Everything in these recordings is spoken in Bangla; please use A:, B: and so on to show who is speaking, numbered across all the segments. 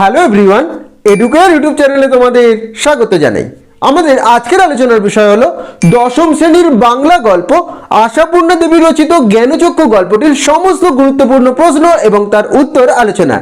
A: হ্যালো এভরিওয়ান এডুকার ইউটিউব চ্যানেলে তোমাদের স্বাগত জানাই। আমাদের আজকের আলোচনার বিষয় হলো দশম শ্রেণির বাংলা গল্প, আশাপূর্ণা দেবী রচিত জ্ঞানচক্ষু গল্পটির সমস্ত গুরুত্বপূর্ণ প্রশ্ন এবং তার উত্তর আলোচনা।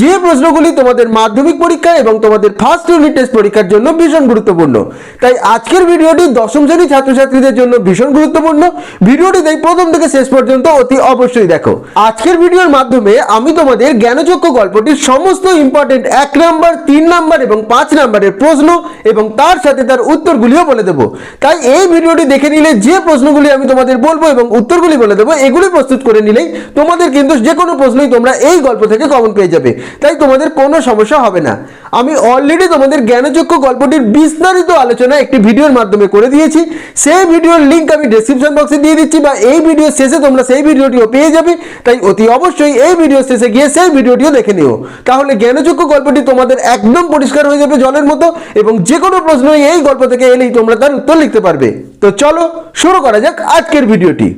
A: যে প্রশ্নগুলি তোমাদের মাধ্যমিক পরীক্ষা এবং তোমাদের ফার্স্ট ইউনিট টেস্ট পরীক্ষার জন্য ভীষণ গুরুত্বপূর্ণ। তাই আজকের ভিডিওটি দশম শ্রেণির ছাত্রছাত্রীদের জন্য ভীষণ গুরুত্বপূর্ণ। ভিডিওটি তাই প্রথম থেকে শেষ পর্যন্ত অতি অবশ্যই দেখো। আজকের ভিডিওর মাধ্যমে আমি তোমাদের জ্ঞানচক্ষু গল্পটির সমস্ত ইম্পর্টেন্ট এক নাম্বার তিন নাম্বার এবং পাঁচ নাম্বারের প্রশ্ন এবং তার সাথে তার উত্তরগুলিও বলে দেবো। তাই এই ভিডিওটি দেখে নিলে যে প্রশ্নগুলি আমি তোমাদের বলব এবং উত্তরগুলি বলে দেবো, এগুলি প্রস্তুত করে নিলেই তোমাদের কিন্তু যে কোনো প্রশ্নই তোমরা এই গল্প থেকে কমন পেয়ে যাবে। তাই তোমাদের কোনো সমস্যা হবে না। আমি অলরেডি তোমাদের জ্ঞানযোগ্য গল্পটির বিস্তারিত আলোচনা একটি ভিডিওর মাধ্যমে করে দিয়েছি। সেই ভিডিওর লিঙ্ক আমি ডেসক্রিপশন বক্সে দিয়ে দিচ্ছি বা এই ভিডিও শেষে তোমরা সেই ভিডিওটিও পেয়ে যাবে। তাই অতি অবশ্যই এই ভিডিও শেষে গিয়ে সেই ভিডিওটিও দেখে নিও। তাহলে জ্ঞানযোগ্য গল্পটি তোমাদের একদম পরিষ্কার হয়ে যাবে জলের মতো এবং যে কোনো প্রশ্নই এই গল্প থেকে এলেই তোমরা তার উত্তর লিখতে পারবে। তো চলো শুরু করা যাক আজকের ভিডিওটি।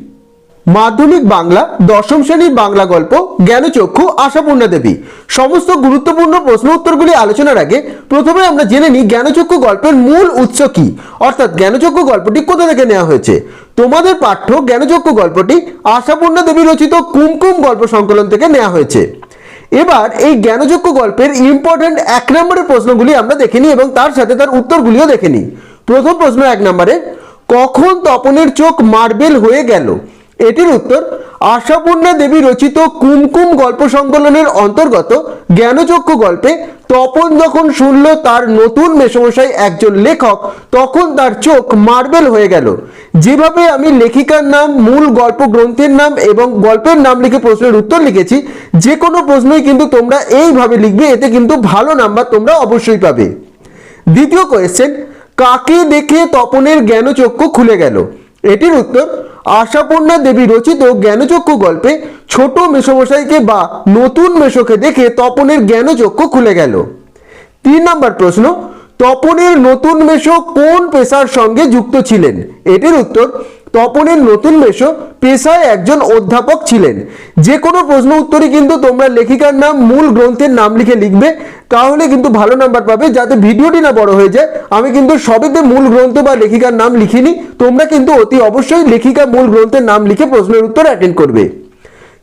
A: মাধ্যমিক বাংলা, দশম শ্রেণির বাংলা গল্প, জ্ঞানচক্ষু, আশাপূর্ণা দেবী। সমস্ত গুরুত্বপূর্ণ প্রশ্ন উত্তরগুলি আলোচনার আগে প্রথমে আমরা জেনে নিই জ্ঞানচক্ষু গল্পের মূল উৎস কি। অর্থাৎ জ্ঞানচক্ষু গল্পটি কোথা থেকে নেওয়া হয়েছে? তোমাদের পাঠ্য জ্ঞানচক্ষু গল্পটি আশাপূর্ণা দেবী রচিত কুমকুম গল্প সংকলন থেকে নেওয়া হয়েছে। এবার এই জ্ঞানযোগ্য গল্পের ইম্পর্টেন্ট এক নম্বরের প্রশ্নগুলি আমরা দেখে নিই এবং তার সাথে তার উত্তরগুলিও দেখে নিই। প্রথম প্রশ্ন এক নম্বরে, কখন তপনের চোখ মার্বেল হয়ে গেল? এটির উত্তর, আশাপূর্ণা দেবী রচিত কুমকুম গল্প সংকলনের অন্তর্গত জ্ঞানচক্ষু গল্পে তপন যখন শুনল তার নতুন মেসমশাই একজন লেখক, তখন তার চোখ মার্বেল হয়ে গেল। যেভাবে আমি লেখিকার নাম, মূল গল্প গ্রন্থের নাম এবং গল্পের নাম লিখে প্রশ্নের উত্তর লিখেছি, যে কোনো প্রশ্নই কিন্তু তোমরা এইভাবে লিখবে, এতে কিন্তু ভালো নাম্বার তোমরা অবশ্যই পাবে। দ্বিতীয় কোয়েশ্চেন কাকে দেখে তপনের জ্ঞানচক্ষু খুলে গেল? এটির উত্তর আশাপূর্ণা দেবী রচিত জ্ঞানচক্ষু গল্পে ছোট মেষবসাইকে বা নতুন মেষকে দেখে তপনের জ্ঞানচক্ষু খুলে গেল। তিন নম্বর প্রশ্ন, তপনের নতুন মেষ কোন পেশার সঙ্গে যুক্ত ছিলেন? এটির উত্তর তপনের নতুন মেশো পেশায় একজন অধ্যাপক ছিলেন। যে কোনো প্রশ্ন উত্তরই কিন্তু তোমরা লেখিকার নাম, মূল গ্রন্থের নাম লিখে লিখবে। তাহলে কিন্তু ভালো নাম্বার পাবে। যাতে ভিডিওটি না বড় হয়ে যায়, আমি কিন্তু সবেতে মূল গ্রন্থ বা লেখিকার নাম লিখিনি। তোমরা কিন্তু অতি অবশ্যই লেখিকা মূল গ্রন্থের নাম লিখে প্রশ্নের উত্তর অ্যাটেন্ড করবে।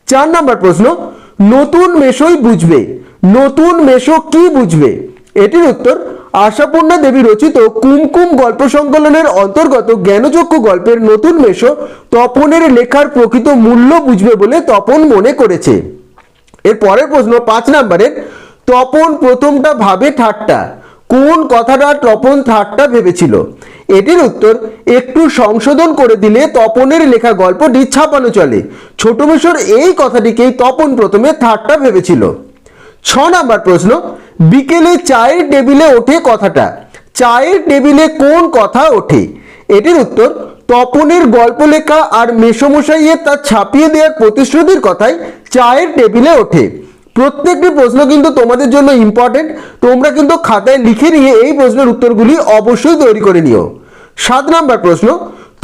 A: চার নাম্বার প্রশ্ন, নতুন মেশোই বুঝবে। নতুন মেশো কি বুঝবে? এটির উত্তর আশাপূর্ণা দেবী রচিত কুমকুম গল্প সংকলনের অন্তর্গত জ্ঞানচক্ষু গল্পের নতুন মেশো তপনের লেখার প্রকৃত মূল্য বুঝবে বলে তপন মনে করেছে। এর পরের প্রশ্ন পাঁচ নাম্বারের, তপন প্রথমটা ভাবে ঠাট্টা। কোন কথাটা তপন ঠাট্টা ভেবেছিল? এটির উত্তর, একটু সংশোধন করে দিলে তপনের লেখা গল্পটি ছাপানো চলে। ছোট মেশোর এই কথাটিকেই তপন প্রথমে ঠাট্টা ভেবেছিল। ছ নাম্বার প্রশ্ন, বিকেলে চায়ের টেবিলে ওঠে কথাটা। চায়ের টেবিলে কোন কথা ওঠে? এটির উত্তর, তপনের গল্প লেখা আর মেসমশাইয়ের তা ছাপিয়ে দেওয়ার প্রতিশ্রুতির কথাই চায়ের টেবিলে ওঠে। প্রত্যেকটি প্রশ্ন কিন্তু তোমাদের জন্য ইম্পর্টেন্ট তোমরা কিন্তু খাতায় লিখে নিয়ে এই প্রশ্নের উত্তরগুলি অবশ্যই তৈরি করে নিও। সাত নাম্বার প্রশ্ন,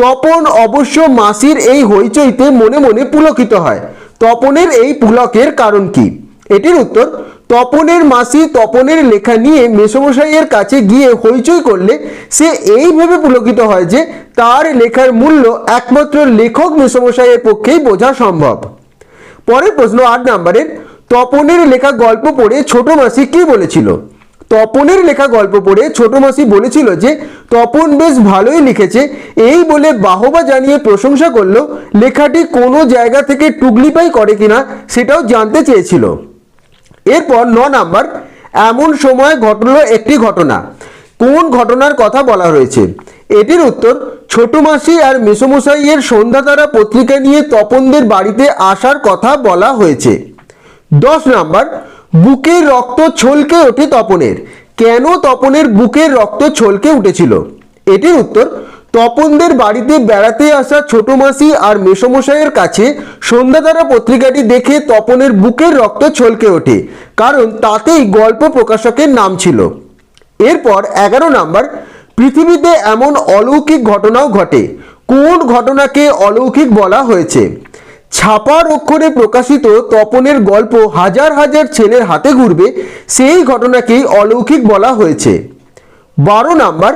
A: তপন অবশ্য মাসির এই হইচইতে মনে মনে পুলকিত হয়। তপনের এই পুলকের কারণ কি? এটির উত্তর, তপনের মাসি তপনের লেখা নিয়ে মেসমশাইয়ের কাছে গিয়ে হইচই করলে সে এই ভেবে পুলকিত হয় যে তার লেখার মূল্য একমাত্র লেখক মেসমশাইয়ের পক্ষেই বোঝা সম্ভব। পরের প্রশ্ন আট নাম্বারের, তপনের লেখা গল্প পড়ে ছোট মাসি কি বলেছিল? তপনের লেখা গল্প পড়ে ছোট মাসি বলেছিল যে, তপন বেশ ভালোই লিখেছে, এই বলে বাহবা জানিয়ে প্রশংসা করল, লেখাটি কোনো জায়গা থেকে টুকলিপাই করে কিনা সেটাও জানতে চেয়েছিল। এরপর ন নাম্বার, এমন সময় ঘটলো একটি ঘটনা। কোন ঘটনার কথা বলা হয়েছে? এটির উত্তর, ছোট মাসি আর মেসমশাইয়ের সন্ধ্যাতারা পত্রিকা নিয়ে তপনদের বাড়িতে আসার কথা বলা হয়েছে। দশ নাম্বার, বুকের রক্ত ছলকে ওঠে তপনের। কেন তপনের বুকের রক্ত ছলকে উঠেছিল? এটির উত্তর তপনদের বাড়িতে বেড়াতে আসা ছোট মাসি আর মেসমশাইয়ের কাছে সন্ধ্যাতারা পত্রিকাটি দেখে তপনের বুকের রক্ত ছলকে ওঠে, কারণ তাতেই গল্প প্রকাশকের নাম ছিল। এরপর এগারো নাম্বার, পৃথিবীতে এমন অলৌকিক ঘটনাও ঘটে। কোন ঘটনাকে অলৌকিক বলা হয়েছে? ছাপার অক্ষরে প্রকাশিত তপনের গল্প হাজার হাজার ছেলের হাতে ঘুরবে, সেই ঘটনাকেই অলৌকিক বলা হয়েছে। বারো নাম্বার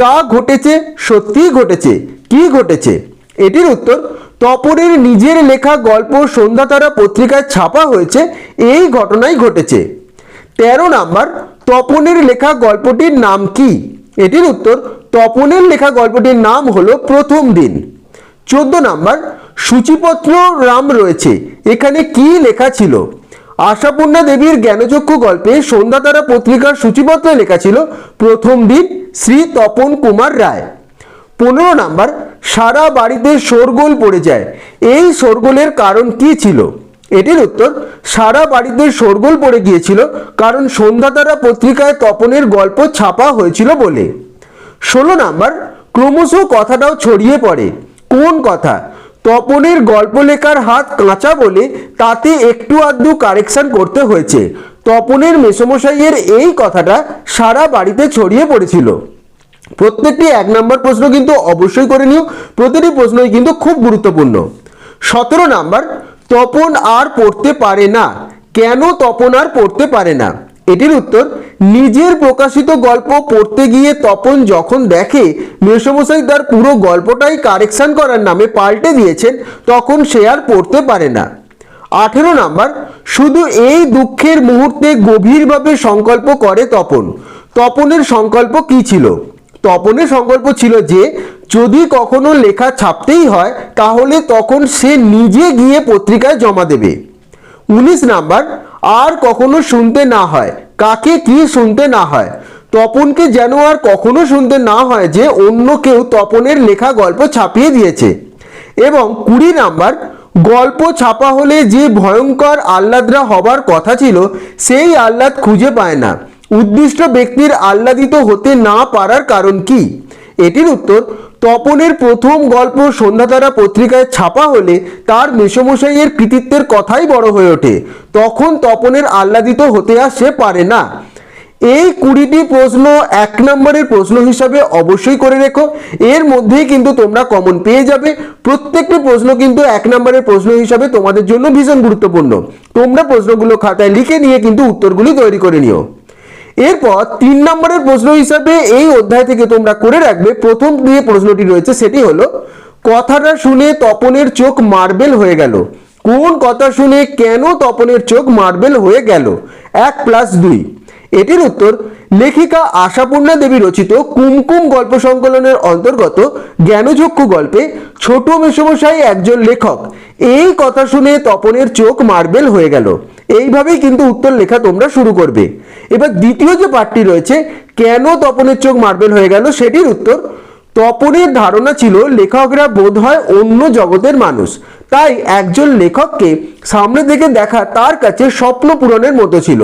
A: তা ঘটেছে? সত্যিই ঘটেছে? কি ঘটেছে? এটির উত্তর, তপনের নিজের লেখা গল্প সন্ধ্যাতারা পত্রিকায় ছাপা হয়েছে, এই ঘটনাই ঘটেছে। তেরো নাম্বার, তপনের লেখা গল্পটির নাম কি? এটির উত্তর, তপনের লেখা গল্পটির নাম হলো প্রথম দিন। চোদ্দ নাম্বার, সূচিপত্র রাম রয়েছে। এখানে কি লেখা ছিল? আশাপূর্ণা দেবীর জ্ঞানচক্ষু গল্পে সন্ধ্যাতারা পত্রিকার সূচিপত্রে লেখা ছিল প্রথম দিন শ্রী তপন কুমার রায়। পনেরো নাম্বার, সারা বাড়িতে শোরগোল পড়ে যায়। এই শোরগোলের কারণ কি ছিল? এটির উত্তর, সারা বাড়িতে শোরগোল পড়ে গিয়েছিল কারণ সন্ধ্যাতারা পত্রিকায় তপনের গল্প ছাপা হয়েছিল বলে। ষোলো নাম্বার, ক্রমশ কথাটাও ছড়িয়ে পড়ে। কোন কথা? তপনের গল্প লেখার হাত কাঁচা বলে তাতে একটু আধটু কারেকশন করতে হয়েছে। তপনের মেসমশাইয়ের এই কথাটা সারা বাড়িতে ছড়িয়ে পড়েছিল। প্রত্যেকটি এক নম্বর প্রশ্ন কিন্তু অবশ্যই করে নিও, প্রতিটি প্রশ্নই কিন্তু খুব গুরুত্বপূর্ণ। সতেরো নাম্বার, তপন আর পড়তে পারে না। কেন তপন আর পড়তে পারে না? এটির উত্তর, নিজের প্রকাশিত গল্প পড়তে গিয়ে তপন যখন দেখে মেসমশাই তার পুরো গল্পটাই কারেকশন করার নামে পাল্টে দিয়েছেন, তখন সে আর পড়তে পারে না। আঠেরো নাম্বার, শুধু এই দুঃখের মুহূর্তে গভীরভাবে সংকল্প করে তপন। তপনের সংকল্প কি ছিল? তপনের সংকল্প ছিল যে, যদি কখনো লেখা ছাপতেই হয়, তাহলে তখন সে নিজে গিয়ে পত্রিকায় জমা দেবে। উনিশ নাম্বার আর কখনো শুনতে না হয়। কাকে কি শুনতে না হয়? তপনকে যেন আর কখনো শুনতে না হয় যে অন্য কেউ তপনের লেখা গল্প ছাপিয়ে দিয়েছে। এবং কুড়ি নাম্বার, গল্প ছাপা হলে যে ভয়ঙ্কর আহ্লাদরা হবার কথা ছিল, সেই আহ্লাদ খুঁজে পায় না। উদ্দিষ্ট ব্যক্তির আহ্লাদিত হতে না পারার কারণ কি? এটির উত্তর তপনের প্রথম গল্প সন্ধ্যাতারা পত্রিকায় ছাপা হলে তার মেসমশাইয়ের কৃতিত্বের কথাই বড় হয়ে ওঠে। তখন তপনের আহ্লাদিত হতে আর সে পারে না। এই কুড়িটি প্রশ্ন এক নম্বরের প্রশ্ন হিসাবে অবশ্যই করে রেখো। এর মধ্যেই কিন্তু তোমরা কমন পেয়ে যাবে। প্রত্যেকটি প্রশ্ন কিন্তু এক নম্বরের প্রশ্ন হিসাবে তোমাদের জন্য ভীষণ গুরুত্বপূর্ণ। তোমরা প্রশ্নগুলো খাতায় লিখে নিয়ে কিন্তু উত্তরগুলি তৈরি করে নিও। এরপর তিন নম্বরের প্রশ্ন হিসাবে এই অধ্যায় থেকে তোমরা করে রাখবে। প্রথম যে প্রশ্নটি রয়েছে সেটি হলো, কথাটা শুনে তপনের চোখ মার্বেল হয়ে গেল। কোন কথা শুনে কেন তপনের চোখ মার্বেল হয়ে গেল? এক প্লাস দুই। এটির উত্তর, লেখিকা আশাপূর্ণা দেবী রচিত কুমকুম গল্প সংকলনের অন্তর্গত জ্ঞানচক্ষু গল্পে ছোট মেসমশাই একজন লেখক। এই কথা শুনে তপনের চোখ মার্বেল হয়ে গেল। এইভাবেই কিন্তু উত্তর লেখা তোমরা শুরু করবে। এবার দ্বিতীয় যে পাঠটি রয়েছে, কেন তপনের চোখ মার্বেল হয়ে গেল, সেটির উত্তর তপনের ধারণা ছিল লেখকরা বোধ হয় অন্য জগতের মানুষ। তাই একজন লেখককে সামনে থেকে দেখা তার কাছে স্বপ্ন পূরণের মতো ছিল।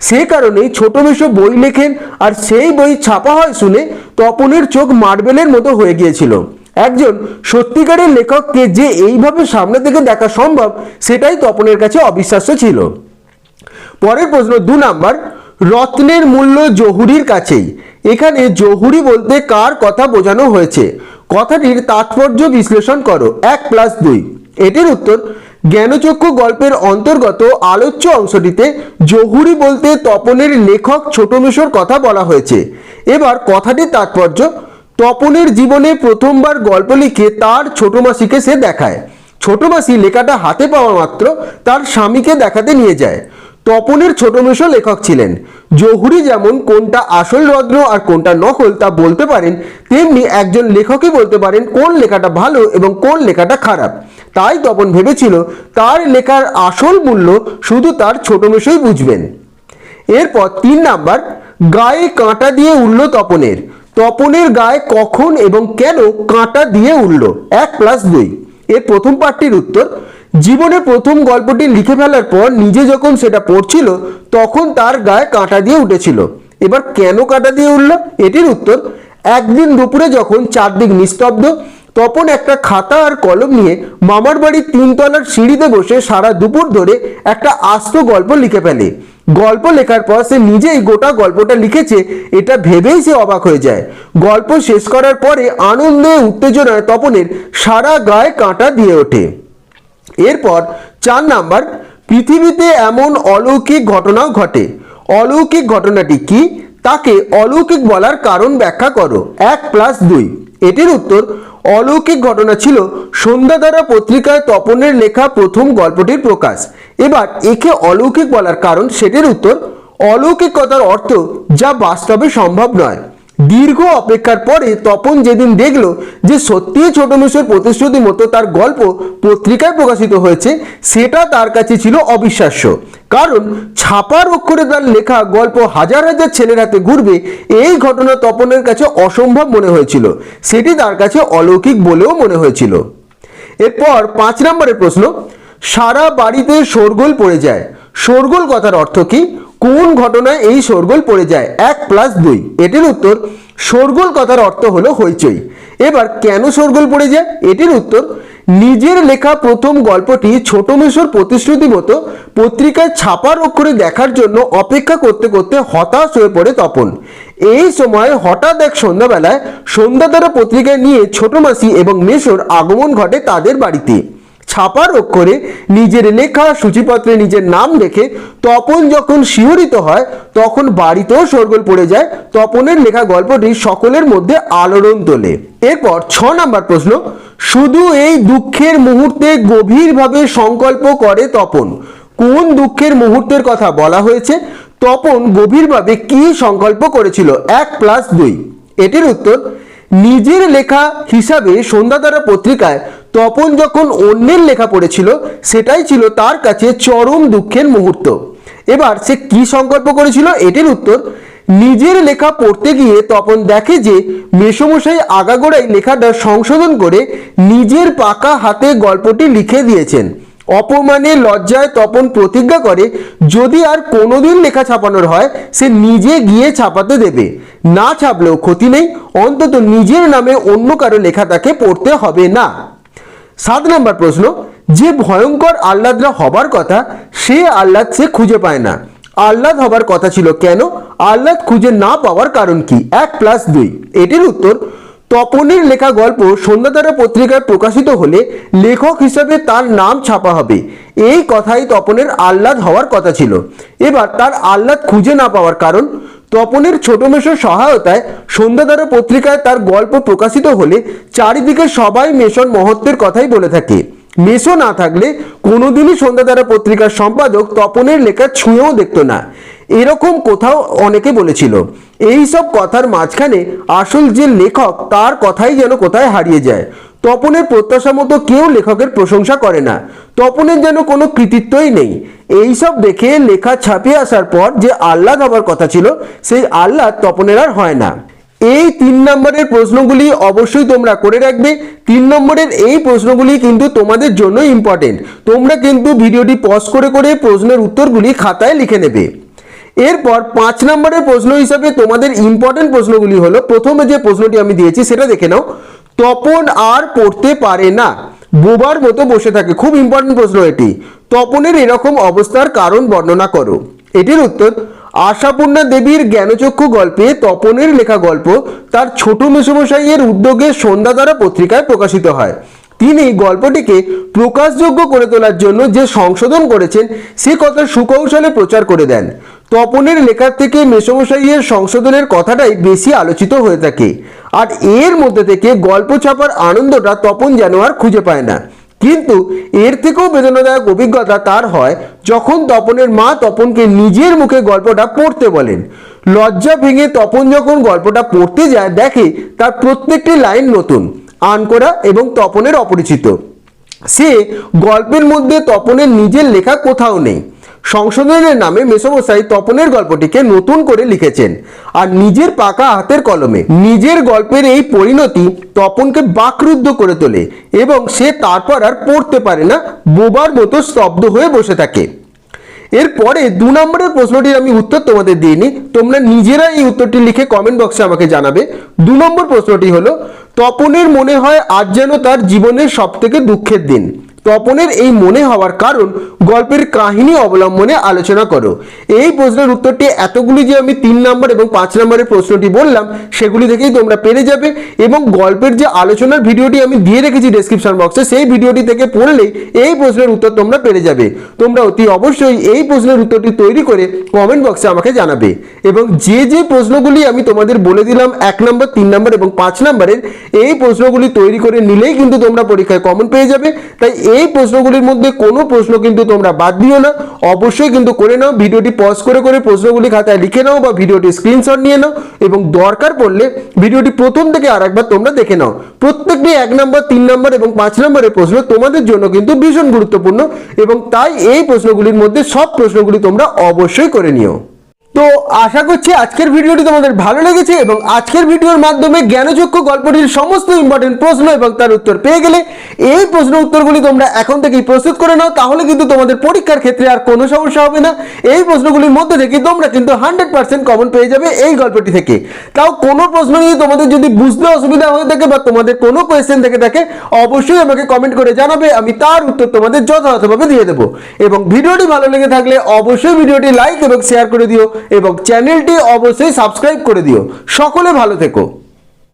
A: সে কারণেই ছোট বেশো বই লেখেন আর সেই বই ছাপা হয় শুনে তপনের চোখ মার্বেলের মতো হয়ে গিয়েছিল। একজন সত্যিকারের লেখককে যে এইভাবে সামনে থেকে দেখা সম্ভব, সেটাই তপনের কাছে অবিশ্বাস্য ছিল। পরের প্রশ্ন দু নাম্বার, রত্নের মূল্য জহুরির কাছেই। এখানে জহুরি বলতে কার কথা বোঝানো হয়েছে? কথাটির তাৎপর্য বিশ্লেষণ করো। এক প্লাস দুই। এটির উত্তর, জ্ঞানচক্ষু গল্পের অন্তর্গত আলোচ্য অংশটিতে জহুরি বলতে তপনের লেখক ছোট মেশোর কথা বলা হয়েছে। এবার কথাটির তাৎপর্য, তপনের জীবনে প্রথমবার গল্প লিখে তার ছোট মাসিকে সে দেখায়। ছোট মাসি লেখাটা হাতে পাওয়া মাত্র তার স্বামীকে দেখাতে নিয়ে যায়। তপনের ছোট মেশো লেখক ছিলেন। জহুরি যেমন কোনটা আসল রত্ন আর কোনটা নকল তা বলতে পারেন, তেমনি একজন লেখকই বলতে পারেন কোন লেখাটা ভালো এবং কোন লেখাটা খারাপ। তাই তপন ভেবেছিল তার লেখার আসল মূল্য শুধু তার ছোট মেশোই বুঝবেন। এরপর তিন নাম্বার, গায়ে কাঁটা দিয়ে উঠল তপনের। তপনের গায়ে কখন এবং কেন কাঁটা দিয়ে উঠল এক প্লাস দুই। এর প্রথম পার্টির উত্তর জীবনে প্রথম গল্পটি লিখে ফেলার পর নিজে যখন সেটা পড়ছিল, তখন তার গায়ে কাঁটা দিয়ে উঠেছিল। এবার কেন কাঁটা দিয়ে উঠল? এটির উত্তর, একদিন দুপুরে যখন চারদিক নিস্তব্ধ, তপন একটা খাতা আর কলম নিয়ে মামার বাড়ির তিনতলার সিঁড়িতে বসে সারা দুপুর ধরে একটা আস্ত গল্প লিখে ফেলে। গল্প লেখার পর সে নিজেই গোটা গল্পটা লিখেছে, এটা ভেবেই সে অবাক হয়ে যায়। গল্প শেষ করার পরে আনন্দে উত্তেজনায় তপনের সারা গায়ে কাঁটা দিয়ে ওঠে। এরপর চার নাম্বার, পৃথিবীতে এমন অলৌকিক ঘটনাও ঘটে। অলৌকিক ঘটনাটি কি? তাকে অলৌকিক বলার কারণ ব্যাখ্যা করো। এক প্লাস দুই। এটির উত্তর, অলৌকিক ঘটনা ছিল সন্ধ্যাধারা পত্রিকায় তপনের লেখা প্রথম গল্পটির প্রকাশ। এবার একে অলৌকিক বলার কারণ, সেটির উত্তর, অলৌকিকতার অর্থ যা বাস্তবে সম্ভব নয়। দীর্ঘ অপেক্ষার পরে তপন যেদিন দেখল যে সত্যিই ছোট মেশোর প্রতিশ্রুতি মতো তার গল্প পত্রিকায় প্রকাশিত হয়েছে, সেটা তার কাছে ছিল অবিশ্বাস্য। কারণ ছাপার অক্ষরে তার লেখা গল্প হাজার হাজার ছেলের হাতে ঘুরবে, এই ঘটনা তপনের কাছে অসম্ভব মনে হয়েছিল। সেটি তার কাছে অলৌকিক বলেও মনে হয়েছিল। এরপর পাঁচ নম্বরের প্রশ্ন, সারা বাড়িতে শোরগোল পড়ে যায়। শোরগোল কথার অর্থ কি? কোন ঘটনায় এই শোরগোল পড়ে যায়? এক প্লাস দুই। এটির উত্তর, শোরগোল কথার অর্থ হলো হইচই। এবার কেন শোরগোল পড়ে যায়? এটির উত্তর, নিজের লেখা প্রথম গল্পটি ছোট মেশোর প্রতিশ্রুতি মতো পত্রিকায় ছাপার অক্ষরে দেখার জন্য অপেক্ষা করতে করতে হতাশ হয়ে পড়ে তপন। এই সময় হঠাৎ এক সন্ধ্যাবেলায় সন্ধ্যাতারা পত্রিকায় নিয়ে ছোট মাসি এবং মেশোর আগমন ঘটে তাদের বাড়িতে। ছাপার অক্ষরে নিজের লেখা সূচিপত্রে নিজের নাম দেখে তপন যখন শিহরিত হয়, তখন বাড়িতেও শোরগোল পড়ে যায়। তপনের লেখা গল্পটি সকলের মধ্যে আলোড়ন তোলে। এরপর ছ নাম্বার প্রশ্ন, শুধু এই দুঃখের মুহূর্তে গভীরভাবে সংকল্প করে তপন? কোন দুঃখের মুহূর্তের কথা বলা হয়েছে? তপন গভীরভাবে কি সংকল্প করেছিল? এক প্লাস দুই। এটির উত্তর, নিজের লেখা হিসাবে সন্ধ্যাতারা পত্রিকায় তপন যখন অন্যের লেখা পড়েছিল, সেটাই ছিল তার কাছে চরম দুঃখের মুহূর্ত। এবার সে কি সংকল্প করেছিল এটির উত্তর, নিজের লেখা পড়তে গিয়ে তপন দেখে যে মেসমশাই আগাগোড়াই লেখাটা সংশোধন করে নিজের পাকা হাতে গল্পটি লিখে দিয়েছেন। অপমানে লজ্জায় তপন প্রতিজ্ঞা করে, যদি আর কোনোদিন লেখা ছাপানোর হয়, সে নিজে গিয়ে ছাপাতে দেবে। না ছাপলেও ক্ষতি নেই, অন্তত নিজের নামে অন্য কারও লেখা তাকে পড়তে হবে না। সাত নম্বর প্রশ্ন, যে ভয়ঙ্কর আহ্লাদরা হবার কথা, সে আহ্লাদ সে খুঁজে পায় না। আহ্লাদ হবার কথা ছিল কেন? আহ্লাদ খুঁজে না পাওয়ার কারণ কি? এক প্লাস দুই। এটির উত্তর তপনের লেখা গল্প সন্ধ্যাতারা পত্রিকায় প্রকাশিত হলে লেখক হিসাবে তার নাম ছাপা হবে। এই কথাই তপনের আহ্লাদ হওয়ার কথা ছিল। এবার তার আহ্লাদ খুঁজে না পাওয়ার কারণ তপনের ছোট মেশোর সহায়তায় সন্ধ্যাতারা পত্রিকায় তার গল্প প্রকাশিত হলে চারিদিকে সবাই মেশন মহত্বের কথাই বলে থাকে। মেসো না থাকলে কোনোদিনই সন্ধ্যাতারা পত্রিকার সম্পাদক তপনের লেখা ছুঁয়েও দেখতো না। এরকম কোথাও অনেকে বলেছিল। এই সব কথার মাঝখানে আসল যে লেখক, তার কথাই যেন কোথায় হারিয়ে যায়। তপনের প্রত্যাশা মতো কেউ লেখকের প্রশংসা করে না। তপনের যেন কোনো কৃতিত্বই নেই। এইসব দেখে লেখা ছাপিয়ে আসার পর যে আহ্লাদ হবার কথা ছিল, সেই আহ্লাদ তপনের আর হয় না। এই তিন নম্বরের প্রশ্নগুলি অবশ্যই তোমরা করে রাখবে। তিন নম্বরের এই প্রশ্নগুলি কিন্তু তোমাদের জন্য ইম্পর্টেন্ট তোমরা কিন্তু ভিডিওটি পজ করে করে প্রশ্নের উত্তরগুলি খাতায় লিখে নেবে। এরপর পাঁচ নম্বরের প্রশ্ন হিসাবে তোমাদের ইম্পর্টেন্ট প্রশ্নগুলি হলো, প্রথমে যে প্রশ্নটি আমি দিয়েছি সেটা দেখে নাও। তপন আর পড়তে পারে না। বোবার মতো বসে থাকে। খুব ইম্পর্টেন্ট প্রশ্ন এটি। তপনের এরকম অবস্থার কারণ বর্ণনা করো। এটির উত্তর আশাপূর্ণা দেবীর জ্ঞানচক্ষু গল্পে তপনের লেখা গল্প তার ছোট মেসমশাইয়ের উদ্যোগে সন্ধ্যাধারা পত্রিকায় প্রকাশিত হয়। তিনি গল্পটিকে প্রকাশযোগ্য করে তোলার জন্য যে সংশোধন করেছেন, সে কথা সুকৌশলে প্রচার করে দেন। তপনের লেখার থেকে মেসমশাইয়ের সংশোধনের কথাটাই বেশি আলোচিত হয়ে থাকে। আর এর মধ্যে থেকে গল্প ছাপার আনন্দটা তপন যেন আর খুঁজে পায় না। কিন্তু এর থেকেও বেদনাদায়ক অভিজ্ঞতা তার হয় যখন তপনের মা তপনকে নিজের মুখে গল্পটা পড়তে বলেন। লজ্জা ভেঙে তপন যখন গল্পটা পড়তে যায়, দেখে তার প্রত্যেকটি লাইন নতুন, আনকোরা এবং তপনের অপরিচিত। সে গল্পের মধ্যে তপনের নিজের লেখা কোথাও নেই। সংশোধনের নামে মেসমশাই তপনের গল্পটিকে নতুন করে লিখেছেন। আর নিজের পাকা হাতের কলমে নিজের গল্পের এই পরিণতি তপনকে বাকরুদ্ধ করে তোলে এবং সে তারপর আর পড়তে পারে না, বোবার মতো স্তব্ধ হয়ে বসে থাকে। এরপরে দু নম্বরের প্রশ্নটির আমি উত্তর তোমাদের দিইনি, তোমরা নিজেরা এই উত্তরটি লিখে কমেন্ট বক্সে আমাকে জানাবে। দু নম্বর প্রশ্নটি হলো, তপনের মনে হয় আজ যেন তার জীবনের সব থেকে দুঃখের দিন। তপনের এই মনে হওয়ার কারণ গল্পের কাহিনী অবলম্বনে আলোচনা করো। এই প্রশ্নের উত্তরটি এতগুলি যে আমি তিন নম্বর এবং পাঁচ নম্বরের প্রশ্নটি বললাম, সেগুলি থেকেই তোমরা পেরে যাবে এবং গল্পের যে আলোচনার ভিডিওটি আমি দিয়ে রেখেছি ডেসক্রিপশন বক্সে সেই ভিডিওটি থেকে পড়লেই এই প্রশ্নের উত্তর তোমরা পেরে যাবে। তোমরা অতি অবশ্যই এই প্রশ্নের উত্তরটি তৈরি করে কমেন্ট বক্সে আমাকে জানাবে। এবং যে যে প্রশ্নগুলি আমি তোমাদের বলে দিলাম, এক নম্বর, তিন নম্বর এবং পাঁচ নম্বরের, এই প্রশ্নগুলি তৈরি করে নিলেই কিন্তু তোমরা পরীক্ষায় কমন পেয়ে যাবে। তাই এই প্রশ্নগুলির মধ্যে কোনো প্রশ্ন কিন্তু তোমরা বাদ দিও না। অবশ্যই কিন্তু করে নাও, ভিডিওটি পজ করে করে প্রশ্নগুলি খাতায় লিখে নাও বা ভিডিওটি স্ক্রিনশট নিয়ে নাও এবং দরকার পড়লে ভিডিওটি প্রথম থেকে আরেকবার তোমরা দেখে নাও। প্রত্যেকটি এক নম্বর, তিন নম্বর এবং পাঁচ নম্বরের প্রশ্ন তোমাদের জন্য কিন্তু ভীষণ গুরুত্বপূর্ণ এবং তাই এই প্রশ্নগুলির মধ্যে সব প্রশ্নগুলি তোমরা অবশ্যই করে নিও। তো আশা করছি আজকের ভিডিওটি তোমাদের ভালো লেগেছে এবং আজকের ভিডিওর মাধ্যমে জ্ঞানচক্ষ গল্পটির সমস্ত ইম্পর্টেন্ট প্রশ্ন এবং তার উত্তর পেয়ে গেলে এই প্রশ্ন উত্তরগুলি তোমরা এখন থেকেই প্রস্তুত করে নাও, তাহলে কিন্তু তোমাদের পরীক্ষার ক্ষেত্রে আর কোনো সমস্যা হবে না। এই প্রশ্নগুলির মধ্যে থেকে তোমরা কিন্তু হান্ড্রেড পার্সেন্ট কমন পেয়ে যাবে এই গল্পটি থেকে। তাও কোনো প্রশ্ন নিয়ে তোমাদের যদি বুঝতে অসুবিধা হয়ে থাকে বা তোমাদের কোনো কোয়েশ্চেন থেকে থাকে, অবশ্যই আমাকে কমেন্ট করে জানাবে, আমি তার উত্তর তোমাদের যথাযথভাবে দিয়ে দেবো। এবং ভিডিওটি ভালো লেগে থাকলে অবশ্যই ভিডিওটি লাইক এবং শেয়ার করে দিও। এবং চ্যানেলটি অবশ্যই সাবস্ক্রাইব করে দিও। সকলে ভালো থেকো।